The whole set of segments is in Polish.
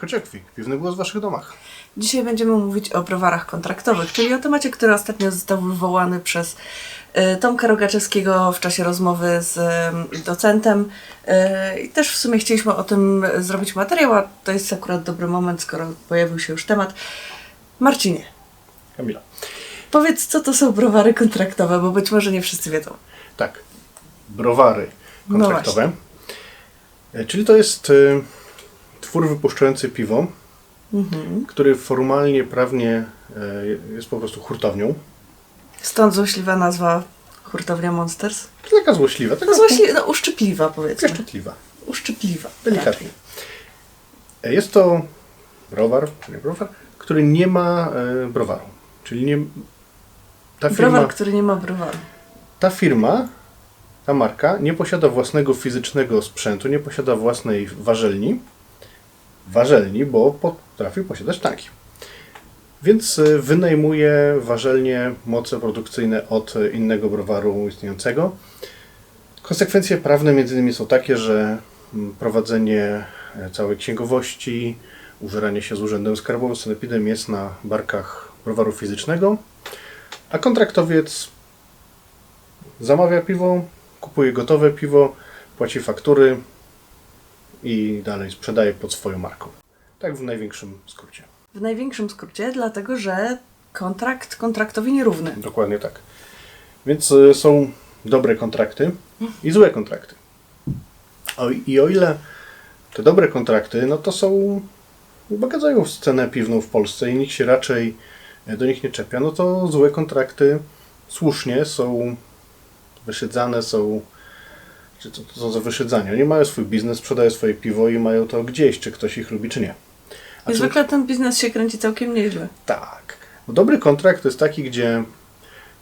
Kociekwi, piwny głos w Waszych domach. Dzisiaj będziemy mówić o browarach kontraktowych, czyli o temacie, który ostatnio został wywołany przez y, Tomka Rogaczewskiego w czasie rozmowy z y, docentem. Y, I też w sumie chcieliśmy o tym zrobić materiał, a to jest akurat dobry moment, skoro pojawił się już temat. Marcinie, Kamila. powiedz, co to są browary kontraktowe, bo być może nie wszyscy wiedzą. Tak, browary No kontraktowe. E, Czyli to jest e, twór wypuszczający piwo, Mhm. który formalnie, prawnie e, jest po prostu hurtownią. Stąd złośliwa nazwa hurtownia Monsters. To taka złośliwa, taka No, złośli- no uszczypliwa powiedzmy. pieszczotliwa, Uszczypliwa. delikatnie. E, Jest to browar, czy nie browar, który nie ma e, browaru. Czyli nie, ta firma, Browar, który nie ma browaru. ta firma, ta marka nie posiada własnego fizycznego sprzętu, nie posiada własnej warzelni. Warzelni, bo potrafi posiadać tanki. Więc y, wynajmuje warzelnie moce produkcyjne od innego browaru istniejącego. Konsekwencje prawne między innymi są takie, że mm, prowadzenie e, całej księgowości, użeranie się z Urzędem Skarbowym, Sanepidem jest na barkach browaru fizycznego, a kontraktowiec zamawia piwo, kupuje gotowe piwo, płaci faktury i dalej sprzedaje pod swoją marką. Tak w największym skrócie. W największym skrócie, dlatego że kontrakt kontraktowi nierówny. Dokładnie tak. Więc y, są dobre kontrakty i złe kontrakty. I o ile te dobre kontrakty, no to są ubogacając scenę piwną w Polsce i nikt się raczej e, do nich nie czepia, no to złe kontrakty słusznie są wyszydzane, są czy to, to są za wyszydzanie. Oni mają swój biznes, sprzedają swoje piwo i mają to gdzieś, czy ktoś ich lubi, czy nie. A zwykle ten biznes się kręci całkiem nieźle. tak. Bo dobry kontrakt to jest taki, gdzie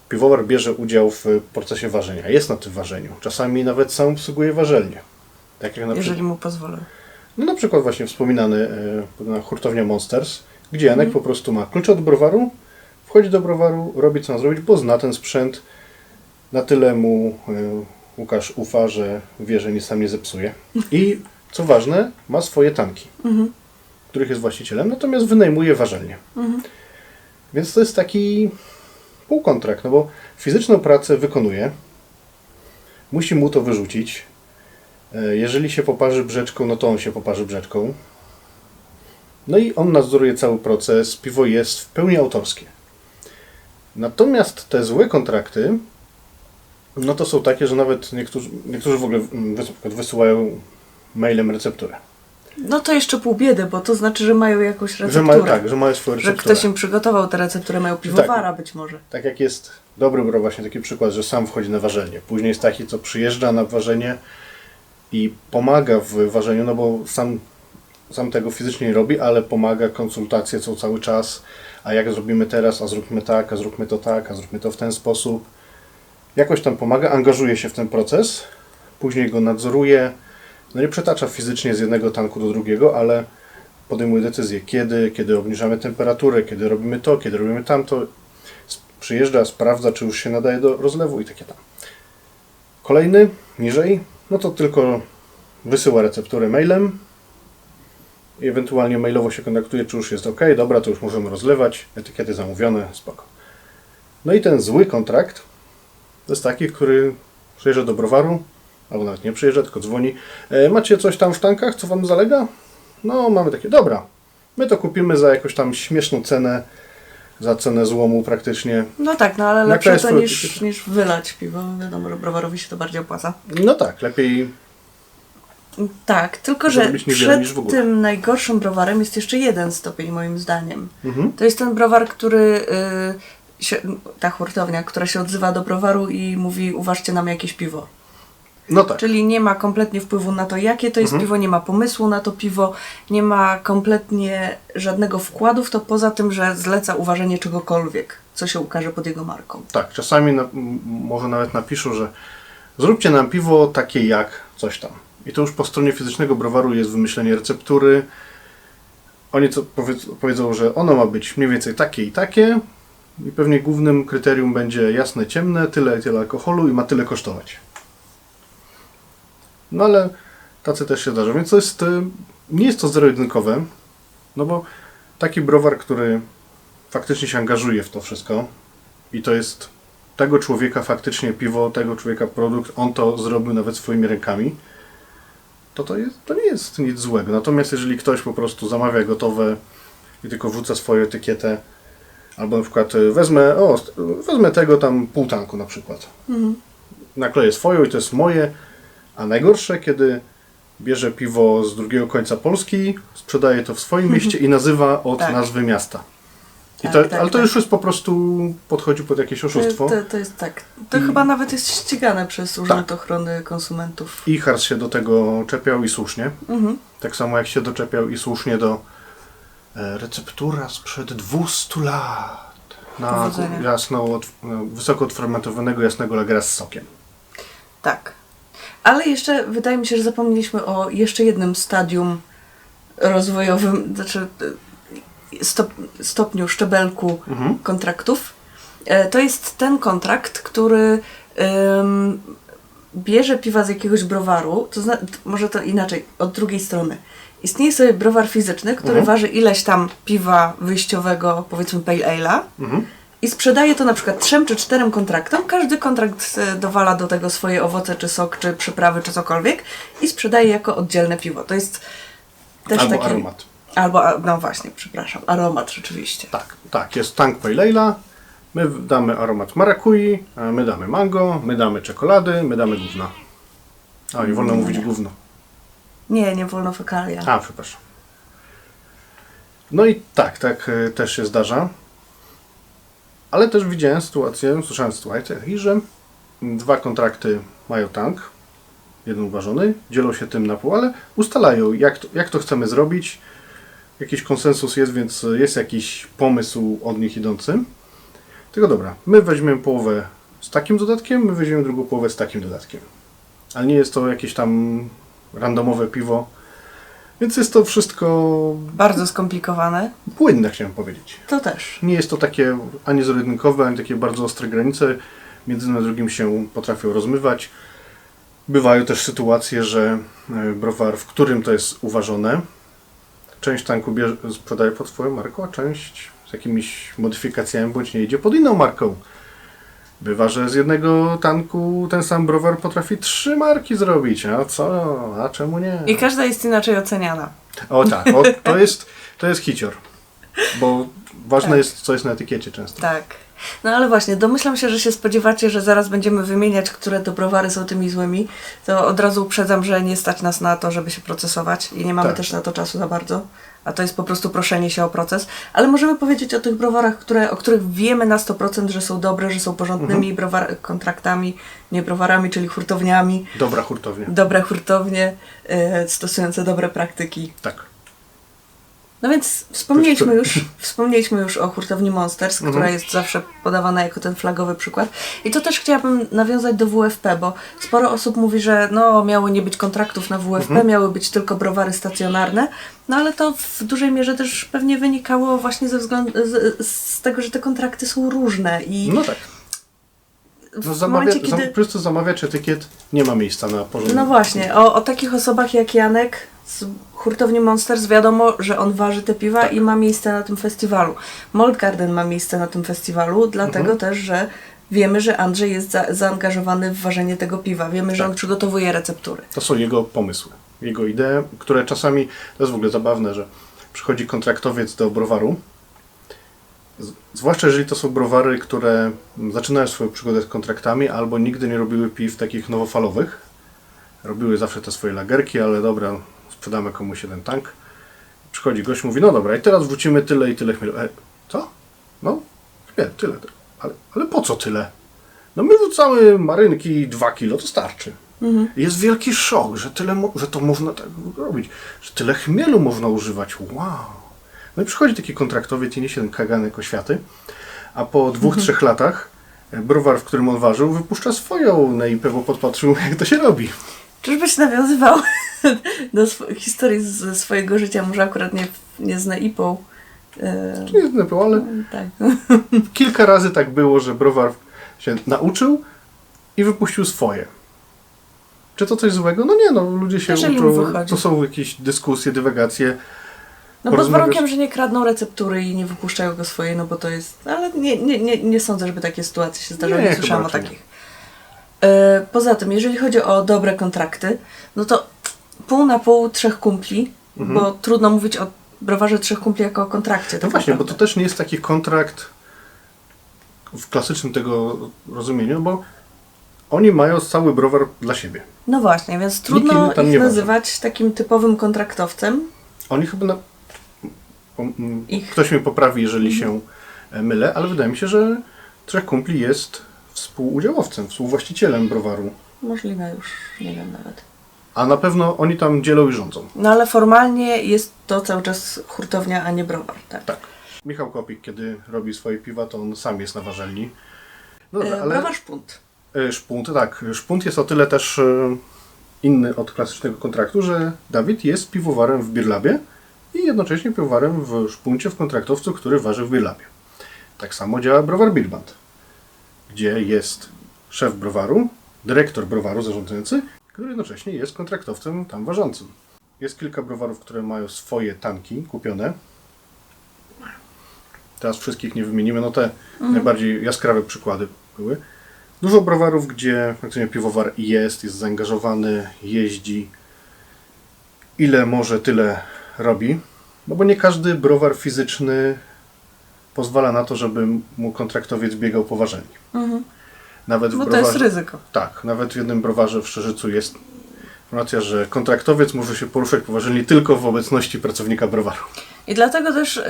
piwowar bierze udział w procesie ważenia. Jest na tym ważeniu. Czasami nawet sam obsługuje warzelnię. Tak jak na, jeżeli przykład, mu pozwolą. no na przykład właśnie wspominany e, hurtownia Monsters, gdzie Janek po prostu ma klucze od browaru, wchodzi do browaru, robi co ma zrobić, bo zna ten sprzęt. Na tyle mu e, Łukasz ufa, że wie, że nic sam nie zepsuje. I co ważne, ma swoje tanki, Mhm. których jest właścicielem, natomiast wynajmuje warzelnię. Mhm. Więc to jest taki półkontrakt, no bo fizyczną pracę wykonuje, musi mu to wyrzucić. E, Jeżeli się poparzy brzeczką, no to on się poparzy brzeczką. No i on nadzoruje cały proces, piwo jest w pełni autorskie. Natomiast te złe kontrakty, no to są takie, że nawet niektórzy, niektórzy w ogóle mm, wysyłają mailem recepturę. No to jeszcze pół biedy, bo to znaczy, że mają jakąś Że recepturę. mają, tak, że mają swoją że recepturę. ktoś im przygotował tę recepturę, mają piwowara być może. Tak jak jest dobry brał właśnie taki przykład, że sam wchodzi na ważenie. Później jest taki, co przyjeżdża na ważenie i pomaga w ważeniu, no bo sam, sam tego fizycznie nie robi, ale pomaga, konsultacje są cały czas. A jak zrobimy teraz, a zróbmy tak, a zróbmy to tak, a zróbmy to w ten sposób. Jakoś tam pomaga, angażuje się w ten proces, później go nadzoruje. No nie przetacza fizycznie z jednego tanku do drugiego, ale podejmuje decyzję, kiedy, kiedy obniżamy temperaturę, kiedy robimy to, kiedy robimy tamto. Przyjeżdża, sprawdza, czy już się nadaje do rozlewu i takie tam. Kolejny, niżej, no to tylko wysyła recepturę mailem i ewentualnie mailowo się kontaktuje, czy już jest ok, dobra, to już możemy rozlewać, etykiety zamówione, spoko. No i ten zły kontrakt to jest taki, który przyjeżdża do browaru, albo nawet nie przyjeżdża, tylko dzwoni. E, macie coś tam w tankach, co wam zalega? No, mamy takie, dobra, my to kupimy za jakąś tam śmieszną cenę, za cenę złomu praktycznie. No tak, no ale Na lepsze to niż, niż wylać piwo. Wiadomo, że browarowi się to bardziej opłaca. No tak, lepiej Tak, tylko że przed tym najgorszym browarem jest jeszcze jeden stopień moim zdaniem. Mhm. To jest ten browar, który y, się, ta hurtownia, która się odzywa do browaru i mówi uważcie nam jakieś piwo. No tak. Czyli nie ma kompletnie wpływu na to, jakie to jest Mhm. piwo, nie ma pomysłu na to piwo, nie ma kompletnie żadnego wkładu w to, poza tym, że zleca uważanie czegokolwiek, co się ukaże pod jego marką. Tak, czasami na, może nawet napiszą, że zróbcie nam piwo takie jak coś tam. I to już po stronie fizycznego browaru jest wymyślenie receptury. Oni co powiedz, powiedzą, że ono ma być mniej więcej takie i takie. I pewnie głównym kryterium będzie jasne, ciemne, tyle i tyle alkoholu i ma tyle kosztować. No ale tacy też się zdarzają, więc to jest, y, nie jest to zero-jedynkowe. No bo taki browar, który faktycznie się angażuje w to wszystko i to jest tego człowieka faktycznie piwo, tego człowieka produkt, on to zrobił nawet swoimi rękami, to to, jest, to nie jest nic złego. Natomiast jeżeli ktoś po prostu zamawia gotowe i tylko wrzuca swoją etykietę, albo na przykład y, wezmę, o, wezmę tego tam pół tanku na przykład. Nakleję swoją i to jest moje, a najgorsze, kiedy bierze piwo z drugiego końca Polski, sprzedaje to w swoim mieście i nazywa od Tak. nazwy miasta. Tak, to, tak, ale to tak. już jest po prostu, podchodzi pod jakieś oszustwo. To, to, to jest tak. To I- chyba nawet jest ścigane przez Urząd Tak. Ochrony Konsumentów. I Hars się do tego czepiał i słusznie. Mhm. Tak samo jak się doczepiał i słusznie do receptura sprzed 200 lat na Powodzenia. jasno, od, no, wysoko odfermentowanego jasnego lagera z sokiem. Tak. Ale jeszcze wydaje mi się, że zapomnieliśmy o jeszcze jednym stadium rozwojowym, znaczy e, stop, stopniu, szczebelku Mhm. kontraktów. E, To jest ten kontrakt, który bierze piwa z jakiegoś browaru, to zna, może to inaczej, od drugiej strony. Istnieje sobie browar fizyczny, który Mhm. waży ileś tam piwa wyjściowego, powiedzmy Pale Ale'a Mhm. i sprzedaje to na przykład trzem czy czterem kontraktom. Każdy kontrakt e, dowala do tego swoje owoce, czy sok, czy przyprawy, czy cokolwiek i sprzedaje jako oddzielne piwo. To jest też Albo taki... aromat. Albo, no właśnie, przepraszam, aromat rzeczywiście. Tak, tak, jest tank Pale Ale'a, my damy aromat marakui, a my damy mango, my damy czekolady, my damy gówna. A, nie wolno Nie. mówić gówno. Nie, nie wolno fekalia. A, przepraszam. No i tak, tak e, też się zdarza. Ale też widziałem sytuację, słyszałem sytuację, że dwa kontrakty mają tank, jeden uważony, dzielą się tym na pół, ale ustalają, jak to, jak to chcemy zrobić. Jakiś konsensus jest, więc jest jakiś pomysł od nich idący. Tylko dobra, my weźmiemy połowę z takim dodatkiem, my weźmiemy drugą połowę z takim dodatkiem. Ale nie jest to jakieś tam randomowe piwo, więc jest to wszystko Bardzo skomplikowane. płynne, chciałem powiedzieć. To też. Nie jest to takie ani zero-jedynkowe, ani takie bardzo ostre granice. Między jednym a drugim się potrafią rozmywać. Bywają też sytuacje, że e, browar, w którym to jest uważone, część tanku bierze, sprzedaje pod swoją marką, a część z jakimiś modyfikacjami bądź nie idzie pod inną marką. Bywa, że z jednego tanku ten sam browar potrafi trzy marki zrobić. A co? A czemu nie? I każda jest inaczej oceniana. O tak, o, to, jest, to jest hicior. Bo ważne Tak. jest, co jest na etykiecie często. Tak. No ale właśnie, domyślam się, że się spodziewacie, że zaraz będziemy wymieniać, które to browary są tymi złymi. To od razu uprzedzam, że nie stać nas na to, żeby się procesować i nie mamy Tak. też na to czasu za bardzo. A to jest po prostu proszenie się o proces. Ale możemy powiedzieć o tych browarach, które, o których wiemy na 100%, że są dobre, że są porządnymi browar- kontraktami, nie browarami, czyli hurtowniami. Dobra hurtownia. Dobre hurtownie, e, stosujące dobre praktyki. Tak. No więc wspomnieliśmy już, wspomnieliśmy już o hurtowni Monsters, która Mhm. jest zawsze podawana jako ten flagowy przykład. I to też chciałabym nawiązać do WFP, bo sporo osób mówi, że no, miało nie być kontraktów na WFP, Mhm. miały być tylko browary stacjonarne, no ale to w dużej mierze też pewnie wynikało właśnie ze względu, z, z tego, że te kontrakty są różne i No tak. No zamawia, momencie, zam, kiedy... po prostu zamawiać etykiet nie ma miejsca na porządek. No właśnie, o, o takich osobach jak Janek z hurtowni Monsters wiadomo, że on waży te piwa Tak. i ma miejsce na tym festiwalu. Malt Garden ma miejsce na tym festiwalu, dlatego Mhm. też, że wiemy, że Andrzej jest za, zaangażowany w ważenie tego piwa. Wiemy, że Tak. on przygotowuje receptury. To są jego pomysły, jego idee, które czasami, to jest w ogóle zabawne, że przychodzi kontraktowiec do browaru, zwłaszcza jeżeli to są browary, które zaczynają swoją przygodę z kontraktami albo nigdy nie robiły piw takich nowofalowych. Robiły zawsze te swoje lagerki, ale dobra, sprzedamy komuś jeden tank. Przychodzi gość, mówi, no dobra, i teraz wrzucimy tyle i tyle chmielu. E, co? No, nie, tyle. Ale, ale po co tyle? No my wrzucamy marynki 2 kilo, to starczy. Jest wielki szok, że tyle, że to można tak robić, że tyle chmielu można używać. Wow. No i przychodzi taki kontraktowiec i niesie ten kaganek oświaty, a po dwóch, trzech latach e, browar, w którym on ważył, wypuszcza swoją NIP, bo podpatrzył, jak to się robi. Czyżbyś nawiązywał do sw- historii ze swojego życia, może akurat nie, nie z Neipą. E, nie jest NIP, ale tak. kilka razy tak było, że browar się nauczył i wypuścił swoje. Czy to coś złego? No nie, no ludzie się Jeżeli mu uczą, wychodzi. to są jakieś dyskusje, dywagacje. No pod porozmawiasz- warunkiem, że nie kradną receptury i nie wypuszczają go swoje, no bo to jest... Ale nie, nie, nie, nie sądzę, żeby takie sytuacje się zdarzały, Nie, nie, chyba słyszałam o raczej nie. takich. E, poza tym, jeżeli chodzi o dobre kontrakty, no to pół na pół trzech kumpli, bo trudno mówić o browarze trzech kumpli jako o kontrakcie. No tak właśnie, bo to naprawdę. też nie jest taki kontrakt w klasycznym tego rozumieniu, bo oni mają cały browar dla siebie. No właśnie, więc trudno ich nazywać takim typowym kontraktowcem. Oni chyba na... Ich. Ktoś mnie poprawi, jeżeli się e, mylę, ale wydaje mi się, że Trzech Kumpli jest współudziałowcem, współwłaścicielem browaru. Możliwe już, nie wiem nawet. A na pewno oni tam dzielą i rządzą. No ale formalnie jest to cały czas hurtownia, a nie browar, tak? Tak. Michał Kopik, kiedy robi swoje piwa, to on sam jest na warzelni. No dobra, E, ale Browar Szpunt. e, szpunt, tak. Szpunt jest o tyle też e, inny od klasycznego kontraktu, że Dawid jest piwowarem w Birlabie i jednocześnie piwowarem w szpuncie w kontraktowcu, który waży w Birlabie. Tak samo działa browar Bilband, gdzie jest szef browaru, dyrektor browaru zarządzający, który jednocześnie jest kontraktowcem tam ważącym. Jest kilka browarów, które mają swoje tanki kupione. Teraz wszystkich nie wymienimy, no te najbardziej jaskrawe przykłady były. Dużo browarów, gdzie faktycznie piwowar jest, jest zaangażowany, jeździ. Ile może, tyle robi. No bo nie każdy browar fizyczny pozwala na to, żeby mu kontraktowiec biegał po ważeniu. Mhm. Nawet w Bo to browarze, jest ryzyko. Tak, nawet w jednym browarze w Szerzycu jest informacja, że kontraktowiec może się poruszać po ważeniu tylko w obecności pracownika browaru. I dlatego też,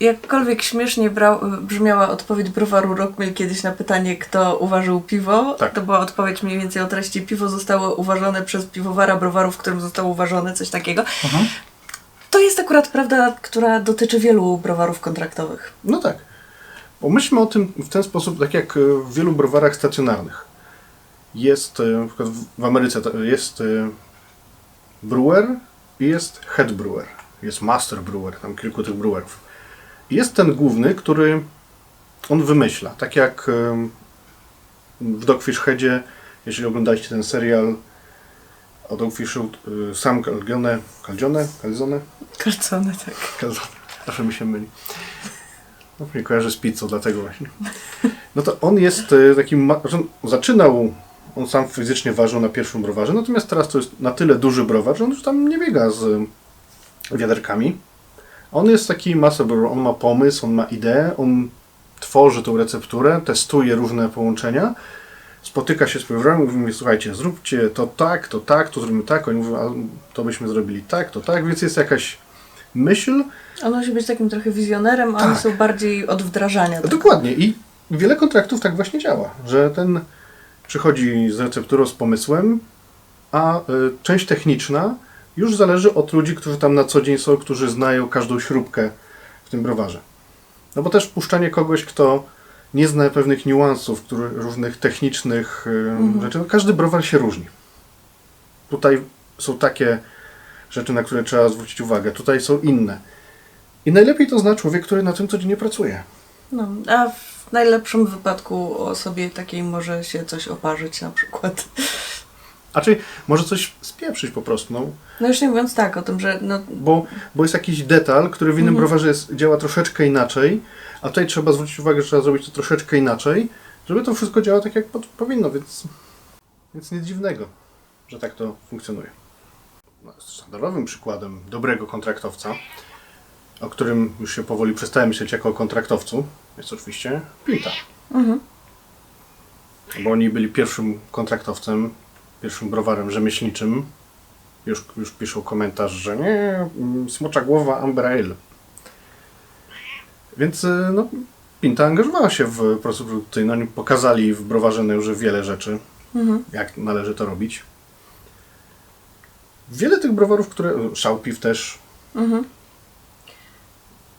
jakkolwiek śmiesznie brał, brzmiała odpowiedź browaru Rockmill kiedyś na pytanie, kto uważył piwo, Tak. to była odpowiedź mniej więcej o treści piwo zostało uważone przez piwowara browaru, w którym zostało uważone, coś takiego. To jest akurat prawda, która dotyczy wielu browarów kontraktowych. No tak. Pomyślmy o tym w ten sposób, tak jak e, w wielu browarach stacjonarnych. Jest, e, w- Ameryce jest e, brewer i jest head brewer. Jest master brewer, tam kilku tych brewerów. Jest ten główny, który on wymyśla. Tak jak w Dogfish Headzie, jeśli oglądaliście ten serial o Dogfishu, Sam Calgione, Calgione, Calzone, Karcone, tak. Calzone, zawsze mi się myli. No, mnie kojarzy z pizzą, dlatego właśnie. No to on jest e, takim. że on Zaczynał, on sam fizycznie ważył na pierwszym browarze, natomiast teraz to jest na tyle duży browar, że on już tam nie biega z e, wiaderkami. On jest taki masa brewer, on ma pomysł, on ma ideę, on tworzy tą recepturę, testuje różne połączenia, spotyka się z piwowarem i mówi, słuchajcie, zróbcie to tak, to tak, to zrobimy tak, oni mówią, a to byśmy zrobili tak, to tak, więc jest jakaś myśl, On musi być takim trochę wizjonerem, a oni Tak. są bardziej od wdrażania. No Dokładnie i wiele kontraktów tak właśnie działa, że ten przychodzi z recepturą, z pomysłem, a y, część techniczna już zależy od ludzi, którzy tam na co dzień są, którzy znają każdą śrubkę w tym browarze. No bo też puszczanie kogoś, kto nie zna pewnych niuansów, który, różnych technicznych y, rzeczy, no każdy browar się różni. Tutaj są takie rzeczy, na które trzeba zwrócić uwagę, tutaj są inne. I najlepiej to zna człowiek, który na tym codziennie pracuje. No, a w najlepszym wypadku o osobie takiej może się coś oparzyć na przykład. A czyli może coś spieprzyć po prostu, no, No już nie mówiąc tak o tym, że no, bo, bo jest jakiś detal, który w innym Mhm. browarze jest, działa troszeczkę inaczej, a tutaj trzeba zwrócić uwagę, że trzeba zrobić to troszeczkę inaczej, żeby to wszystko działało tak, jak po- powinno, więc, więc nic dziwnego, że tak to funkcjonuje. No, Standardowym przykładem dobrego kontraktowca, o którym już się powoli przestałem myśleć jako o kontraktowcu, jest oczywiście Pinta. mhm. Bo oni byli pierwszym kontraktowcem, pierwszym browarem rzemieślniczym. Już, już piszą komentarz, że nie, smocza głowa Amber Ale. Więc y, no, Pinta angażowała się w proces produkcyjny. Oni pokazali w browarze już wiele rzeczy, Mhm. jak należy to robić. Wiele tych browarów, które... Szałpiw też. Mhm.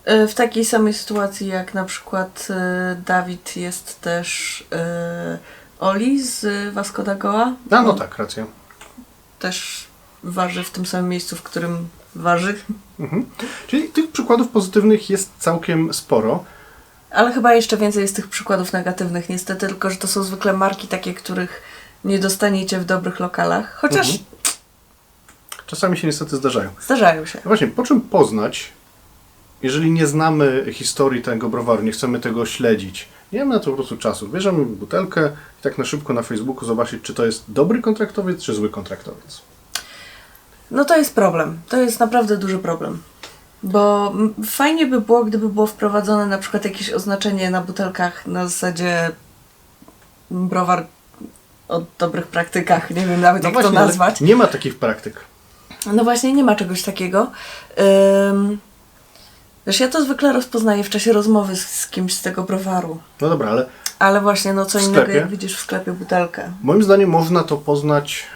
E, W takiej samej sytuacji jak na przykład e, Dawid jest też e, Oli z Vasco da Goa. A no tak, racja. Też waży w tym samym miejscu, w którym waży. Mhm. Czyli tych przykładów pozytywnych jest całkiem sporo. Ale chyba jeszcze więcej jest tych przykładów negatywnych niestety, tylko że to są zwykle marki takie, których nie dostaniecie w dobrych lokalach. Chociaż Mhm. Czasami się niestety zdarzają. zdarzają się. No Właśnie, po czym poznać jeżeli nie znamy historii tego browaru, nie chcemy tego śledzić, nie mamy na to po prostu czasu. Bierzemy butelkę i tak na szybko na Facebooku zobaczyć, czy to jest dobry kontraktowiec, czy zły kontraktowiec. No to jest problem. To jest naprawdę duży problem. Bo fajnie by było, gdyby było wprowadzone na przykład jakieś oznaczenie na butelkach na zasadzie browar o dobrych praktykach. Nie wiem nawet jak to ale nazwać. nie ma takich praktyk. No właśnie, nie ma czegoś takiego. Ym, Wiesz, ja to zwykle rozpoznaję w czasie rozmowy z, z kimś z tego browaru. No dobra, ale Ale właśnie, no co innego, jak widzisz w sklepie butelkę. moim zdaniem można to poznać,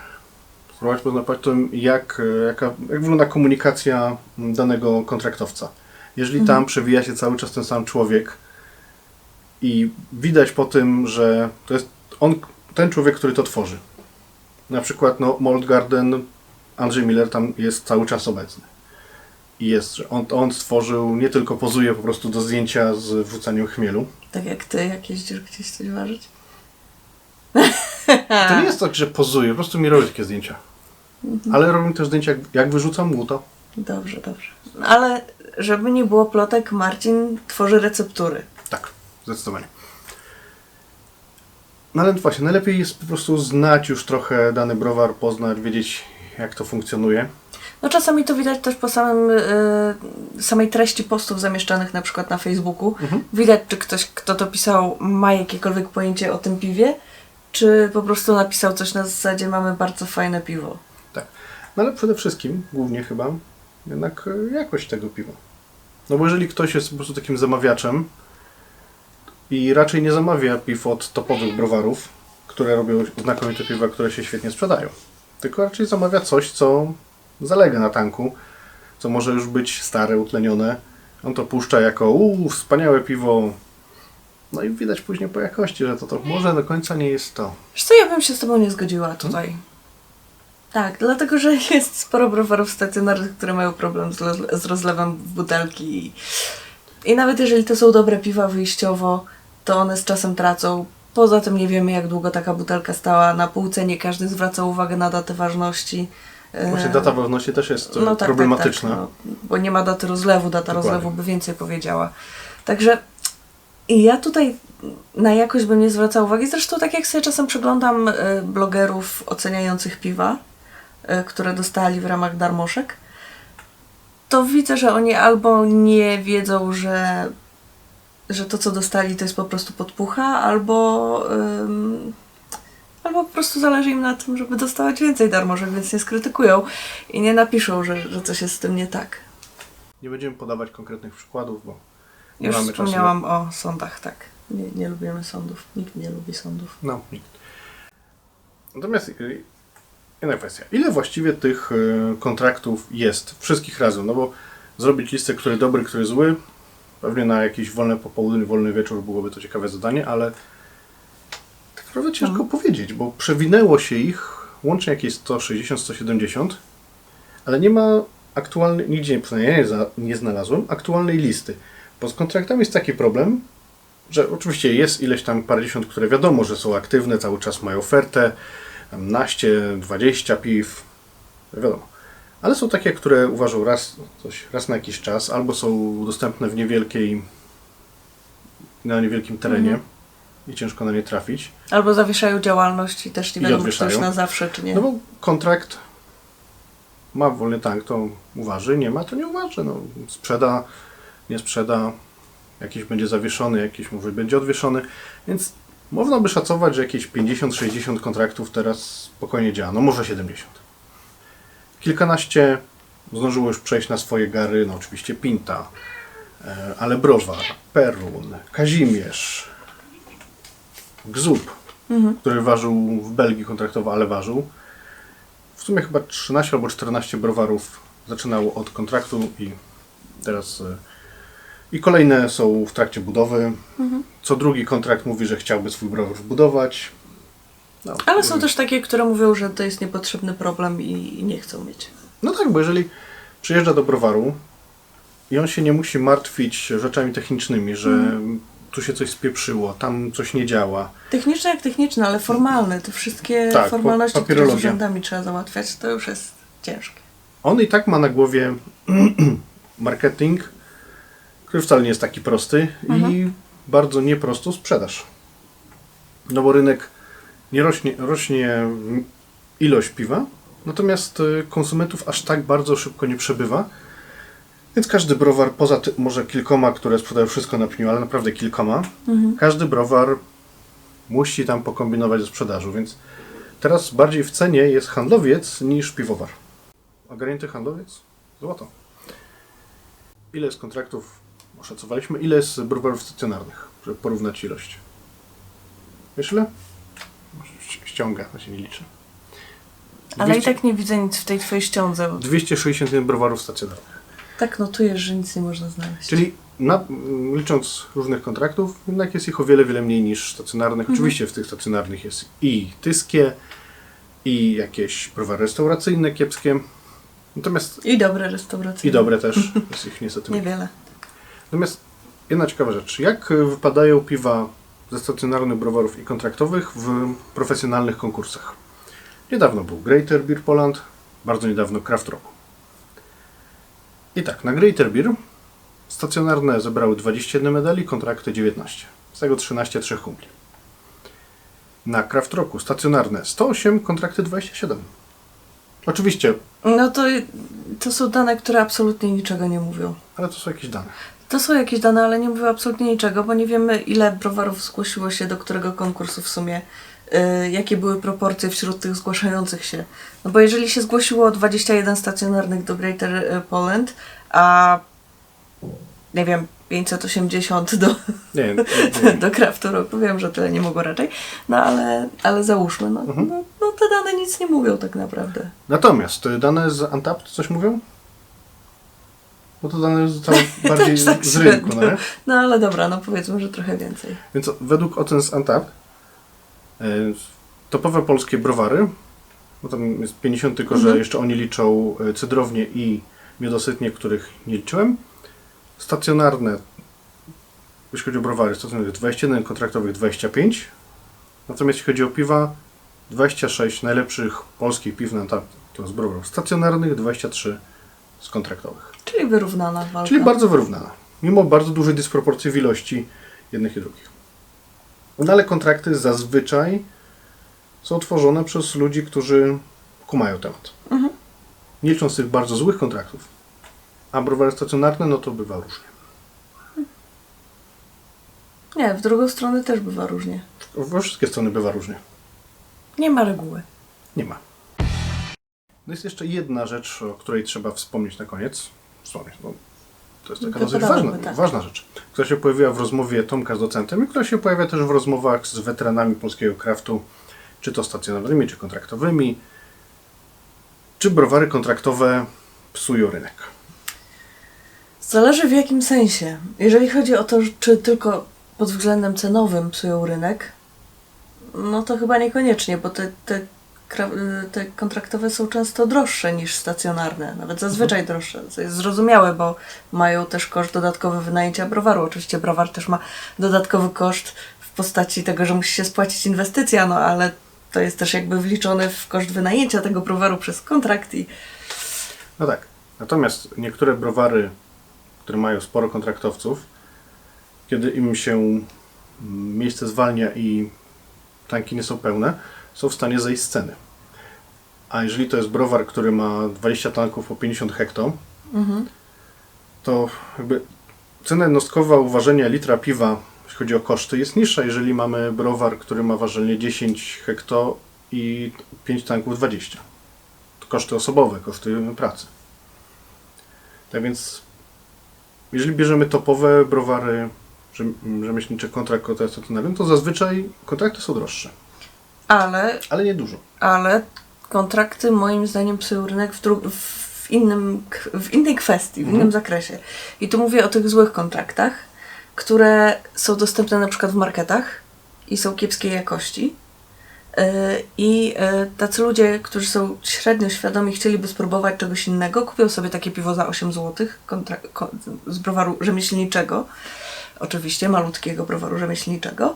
spróbować poznać po tym, jak, jaka, jak wygląda komunikacja danego kontraktowca. Jeżeli tam przewija się cały czas ten sam człowiek i widać po tym, że to jest on, ten człowiek, który to tworzy. Na przykład no, Mold Garden, Andrzej Miller tam jest cały czas obecny. I jest, że on, on stworzył, nie tylko pozuje po prostu do zdjęcia z wrzucaniem chmielu. Tak jak ty, jak jeździsz gdzieś coś ważyć. To nie jest tak, że pozuje, po prostu mi robi takie zdjęcia. Ale robię też zdjęcia, jak, jak wyrzucam mu to. Dobrze, dobrze. Ale żeby nie było plotek, Marcin tworzy receptury. Tak, zdecydowanie. No ale właśnie, najlepiej jest po prostu znać już trochę dany browar, poznać, wiedzieć jak to funkcjonuje. No czasami to widać też po samym, y, samej treści postów zamieszczanych na przykład na Facebooku. Widać, czy ktoś, kto to pisał, ma jakiekolwiek pojęcie o tym piwie, czy po prostu napisał coś na zasadzie mamy bardzo fajne piwo. Tak. No ale przede wszystkim, głównie chyba, jednak e, jakość tego piwa. No bo jeżeli ktoś jest po prostu takim zamawiaczem i raczej nie zamawia piw od topowych browarów, które robią znakomite piwa, które się świetnie sprzedają, tylko raczej zamawia coś, co zalega na tanku, co może już być stare, utlenione. On to puszcza jako uuu, wspaniałe piwo. No i widać później po jakości, że to, to może do końca nie jest to. Wiesz co, ja bym się z Tobą nie zgodziła tutaj. Tak, dlatego, że jest sporo browarów stacjonarnych, które mają problem z, z rozlewem butelki. I nawet jeżeli to są dobre piwa wyjściowo, to one z czasem tracą. Poza tym nie wiemy, jak długo taka butelka stała na półce. Nie każdy zwraca uwagę na datę ważności. Właśnie E, data ważności też jest no tak, problematyczna. Tak, tak, no, bo nie ma daty rozlewu, data Dokładnie. rozlewu by więcej powiedziała. Także ja tutaj na jakość bym nie zwracała uwagi. Zresztą tak jak sobie czasem przeglądam y, blogerów oceniających piwa, y, które dostali w ramach darmoszek, to widzę, że oni albo nie wiedzą, że, że to co dostali to jest po prostu podpucha, albo ym, Albo po prostu zależy im na tym, żeby dostawać więcej darmożek, więc nie skrytykują i nie napiszą, że, że coś jest z tym nie tak. Nie będziemy podawać konkretnych przykładów, bo nie Już mamy czasu. wspomniałam o sądach, tak. Nie, nie lubimy sądów. Nikt nie lubi sądów. No, nikt. Natomiast y, jedna kwestia. Ile właściwie tych y, kontraktów jest? Wszystkich razem? No bo zrobić listę, który dobry, który zły, pewnie na jakieś wolne popołudnie, wolny wieczór byłoby to ciekawe zadanie, ale tak naprawdę ciężko Mhm. powiedzieć, bo przewinęło się ich łącznie jakieś 160-170, ale nie ma aktualnej, nigdzie przynajmniej nie, za, nie znalazłem, aktualnej listy. Bo z kontraktami jest taki problem, że oczywiście jest ileś tam parędziesiąt, które wiadomo, że są aktywne, cały czas mają ofertę, naście, 20 piw, wiadomo. Ale są takie, które uważą raz, coś, raz na jakiś czas, albo są dostępne w niewielkiej, na niewielkim terenie Mhm. i ciężko na nie trafić. Albo zawieszają działalność i też nie I już odwieszają. na zawsze, czy nie. No bo kontrakt ma wolny tank, to uważy, nie ma, to nie uważy. No, sprzeda, nie sprzeda, jakiś będzie zawieszony, jakiś może będzie odwieszony, więc można by szacować, że jakieś 50-60 kontraktów teraz spokojnie działa, no może 70. Kilkanaście zdążyło już przejść na swoje gary, no oczywiście Pinta, e, ale Browar, Perun, Kazimierz, Gzub, który ważył w Belgii kontraktowo, ale ważył. W sumie chyba 13 albo 14 browarów zaczynało od kontraktu i teraz e, i kolejne są w trakcie budowy. Co drugi kontrakt mówi, że chciałby swój browar wbudować. No, Ale są też takie, które mówią, że to jest niepotrzebny problem i nie chcą mieć. No tak, bo jeżeli przyjeżdża do browaru i on się nie musi martwić rzeczami technicznymi, że tu się coś spieprzyło, tam coś nie działa. Techniczne jak techniczne, ale formalne. Te wszystkie Tak, formalności, które z urzędami trzeba załatwiać, to już jest ciężkie. On i tak ma na głowie marketing, który wcale nie jest taki prosty i bardzo nieprostą sprzedaż. No bo rynek nie rośnie, rośnie ilość piwa, natomiast y, konsumentów aż tak bardzo szybko nie przebywa. Więc każdy browar, poza ty, może kilkoma, które sprzedają wszystko na pniu, ale naprawdę kilkoma, każdy browar musi tam pokombinować ze sprzedażą, więc teraz bardziej w cenie jest handlowiec niż piwowar. Ogarnięty handlowiec? Złoto. Ile jest kontraktów oszacowaliśmy? Ile jest browarów stacjonarnych, żeby porównać ilość? Wiesz ile? Ści- Ściąga, to się nie liczy. Ale i 200 tak nie widzę nic w tej twojej ściądze. 261 browarów stacjonarnych. Tak notujesz, że nic nie można znaleźć. Czyli na, licząc różnych kontraktów, jednak jest ich o wiele, wiele mniej niż stacjonarnych. Oczywiście w tych stacjonarnych jest i tyskie, i jakieś browary restauracyjne kiepskie. Natomiast I dobre restauracje. i dobre też, jest ich niestety. Niewiele. Natomiast jedna ciekawa rzecz. Jak wypadają piwa ze stacjonarnych browarów i kontraktowych w profesjonalnych konkursach? Niedawno był Greater Beer Poland, bardzo niedawno Craft Roku. I tak, na Greater Beer stacjonarne zebrały 21 medali, kontrakty 19. Z tego 13 trzech kumpli. Na Craft Roku stacjonarne 108, kontrakty 27. Oczywiście, No to, to są dane, które absolutnie niczego nie mówią. ale to są jakieś dane. To są jakieś dane, ale nie mówią absolutnie niczego, bo nie wiemy, ile browarów zgłosiło się do którego konkursu w sumie. y, jakie były proporcje wśród tych zgłaszających się. No bo jeżeli się zgłosiło 21 stacjonarnych do Greater y, Poland, a nie wiem, 580 do, Nie, nie, nie. do Craftu Roku, wiem, że tyle nie mogło raczej, no ale, ale załóżmy, no, Mhm. no, no te dane nic nie mówią tak naprawdę. Natomiast y, dane z Untapped coś mówią? Bo to dane zostały bardziej Też tak z rynku, no nie? No ale dobra, no powiedzmy, że trochę więcej. Więc według ocen z Untapped y, topowe polskie browary, bo tam jest 50 tylko, że Mhm. jeszcze oni liczą y, cydrownie i miodosytnie, których nie liczyłem. Stacjonarne, jeśli chodzi o browary, stacjonarnych 21, kontraktowych 25. Natomiast jeśli chodzi o piwa, 26 najlepszych polskich piw na Untapped to z browarów stacjonarnych, 23 z kontraktowych. Czyli wyrównana walka. Czyli bardzo wyrównana. Mimo bardzo dużej dysproporcji w ilości jednych i drugich. No ale kontrakty zazwyczaj są tworzone przez ludzi, którzy kumają temat. Mhm. Nie licząc tych bardzo złych kontraktów. A browary stacjonarne, no to bywa różnie. Nie, w drugą stronę też bywa różnie. We wszystkie strony bywa różnie. Nie ma reguły. Nie ma. No jest jeszcze jedna rzecz, o której trzeba wspomnieć na koniec. Wspomnieć, no, to jest taka dosyć ważna, tak. ważna rzecz, która się pojawiła w rozmowie Tomka z docentem i która się pojawia też w rozmowach z weteranami polskiego kraftu, czy to stacjonarnymi, czy kontraktowymi. Czy browary kontraktowe psują rynek? Zależy w jakim sensie. Jeżeli chodzi o to, czy tylko pod względem cenowym psują rynek, no to chyba niekoniecznie, bo te, te, te kontraktowe są często droższe niż stacjonarne, nawet zazwyczaj droższe, co jest zrozumiałe, bo mają też koszt dodatkowy wynajęcia browaru. Oczywiście browar też ma dodatkowy koszt w postaci tego, że musi się spłacić inwestycja, no ale to jest też jakby wliczone w koszt wynajęcia tego browaru przez kontrakt i No tak. Natomiast niektóre browary, które mają sporo kontraktowców, kiedy im się mm, miejsce zwalnia i tanki nie są pełne, są w stanie zejść z ceny. A jeżeli to jest browar, który ma 20 tanków po 50 hekto, to jakby cena jednostkowa uważenia litra piwa, jeśli chodzi o koszty, jest niższa, jeżeli mamy browar, który ma ważenie 10 hekto i 5 tanków 20. To koszty osobowe, koszty pracy. Tak więc, jeżeli bierzemy topowe browary rzem- rzemieślnicze kontrakt kontrakt stacjonarny, to zazwyczaj kontrakty są droższe, ale ale nie dużo. ale kontrakty moim zdaniem psują rynek w, w, innym, w innej kwestii, w innym zakresie. I tu mówię o tych złych kontraktach, które są dostępne na przykład w marketach i są kiepskiej jakości. Yy, I yy, tacy ludzie, którzy są średnio świadomi, chcieliby spróbować czegoś innego, kupią sobie takie piwo za 8 zł kontra- ko- z browaru rzemieślniczego, oczywiście malutkiego browaru rzemieślniczego.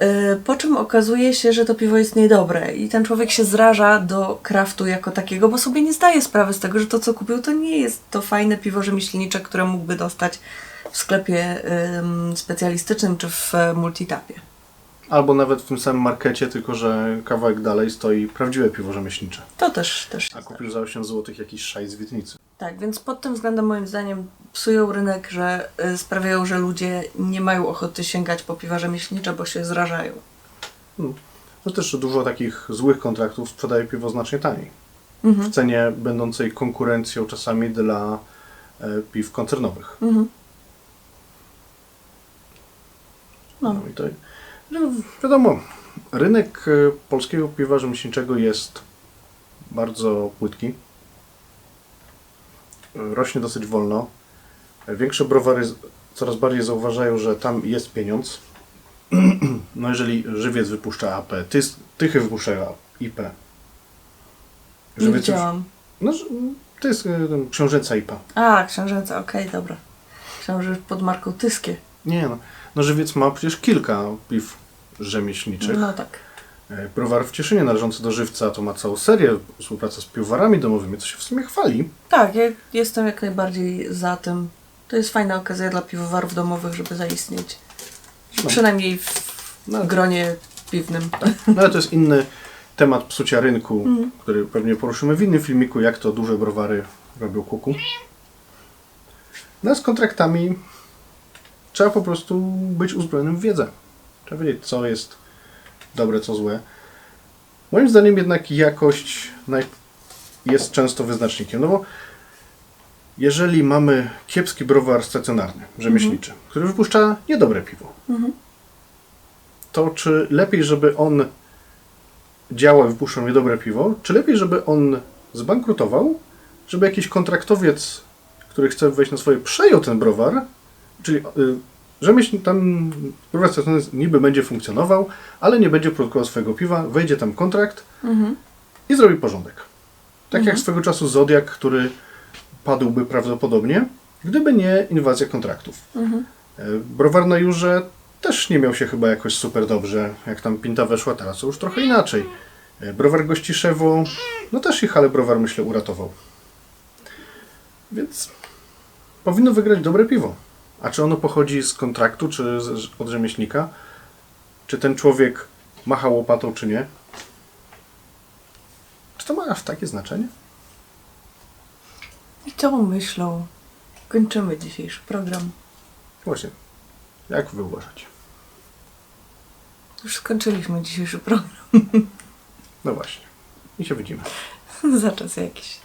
Yy, Po czym okazuje się, że to piwo jest niedobre i ten człowiek się zraża do kraftu jako takiego, bo sobie nie zdaje sprawy z tego, że to co kupił to nie jest to fajne piwo rzemieślnicze, które mógłby dostać w sklepie ym, specjalistycznym czy w multitapie. Albo nawet w tym samym markecie, tylko że kawałek dalej stoi prawdziwe piwo rzemieślnicze. To też, też A kupił za 8 zł jakiś szaj z Witnicy. Tak, więc pod tym względem moim zdaniem psują rynek, że y, sprawiają, że ludzie nie mają ochoty sięgać po piwa rzemieślnicze, bo się zrażają. No też dużo takich złych kontraktów sprzedaje piwo znacznie taniej. Mhm. W cenie będącej konkurencją czasami dla e, piw koncernowych. Mhm. No. No. i to, no, wiadomo, rynek e, polskiego piwa rzemieślniczego jest bardzo płytki. Rośnie dosyć wolno. Większe browary coraz bardziej zauważają, że tam jest pieniądz. No jeżeli żywiec wypuszcza AP, tys, tychy wypuszczają IP. Nie Żywiec już, widziałam. no, ż- to jest e, książęca IPA. A, książęca, okej, dobra. Myślałam, że pod marką Tyskie. Nie no, no żywiec ma przecież kilka piw rzemieślniczych. No tak. E, Browar w Cieszynie należący do Żywca to ma całą serię współpracy z piwowarami domowymi, co się w sumie chwali. Tak, ja jestem jak najbardziej za tym. To jest fajna okazja dla piwowarów domowych, żeby zaistnieć. No. Przynajmniej w No. gronie piwnym. No ale to jest inny temat psucia rynku, Mhm. który pewnie poruszymy w innym filmiku, jak to duże browary robią kuku. No z kontraktami trzeba po prostu być uzbrojonym w wiedzę. Trzeba wiedzieć, co jest dobre, co złe. Moim zdaniem jednak jakość jest często wyznacznikiem, no bo jeżeli mamy kiepski browar stacjonarny, rzemieślniczy, który wypuszcza niedobre piwo, Mhm. to czy lepiej, żeby on działał i wypuszczał niedobre piwo, czy lepiej, żeby on zbankrutował, żeby jakiś kontraktowiec, który chce wejść na swoje, przejął ten browar, czyli y, rzemieśl, tam browar stacjonarny niby będzie funkcjonował, ale nie będzie produkował swojego piwa, wejdzie tam kontrakt Mhm. i zrobi porządek. Tak jak swego czasu Zodiak, który padłby prawdopodobnie, gdyby nie inwazja kontraktów. Mhm. E, Browar na Jurze też nie miał się chyba jakoś super dobrze, jak tam Pinta weszła, teraz to już trochę inaczej. E, Browar Gościszewo, no też ich ale Browar myślę uratował. Więc powinno wygrać dobre piwo. A czy ono pochodzi z kontraktu, czy z, od rzemieślnika? Czy ten człowiek macha łopatą, czy nie? Czy to ma aż takie znaczenie? I tą myślą kończymy dzisiejszy program. Właśnie. Jak wy uważacie? Już skończyliśmy dzisiejszy program. No właśnie. I się widzimy. Za czas jakiś.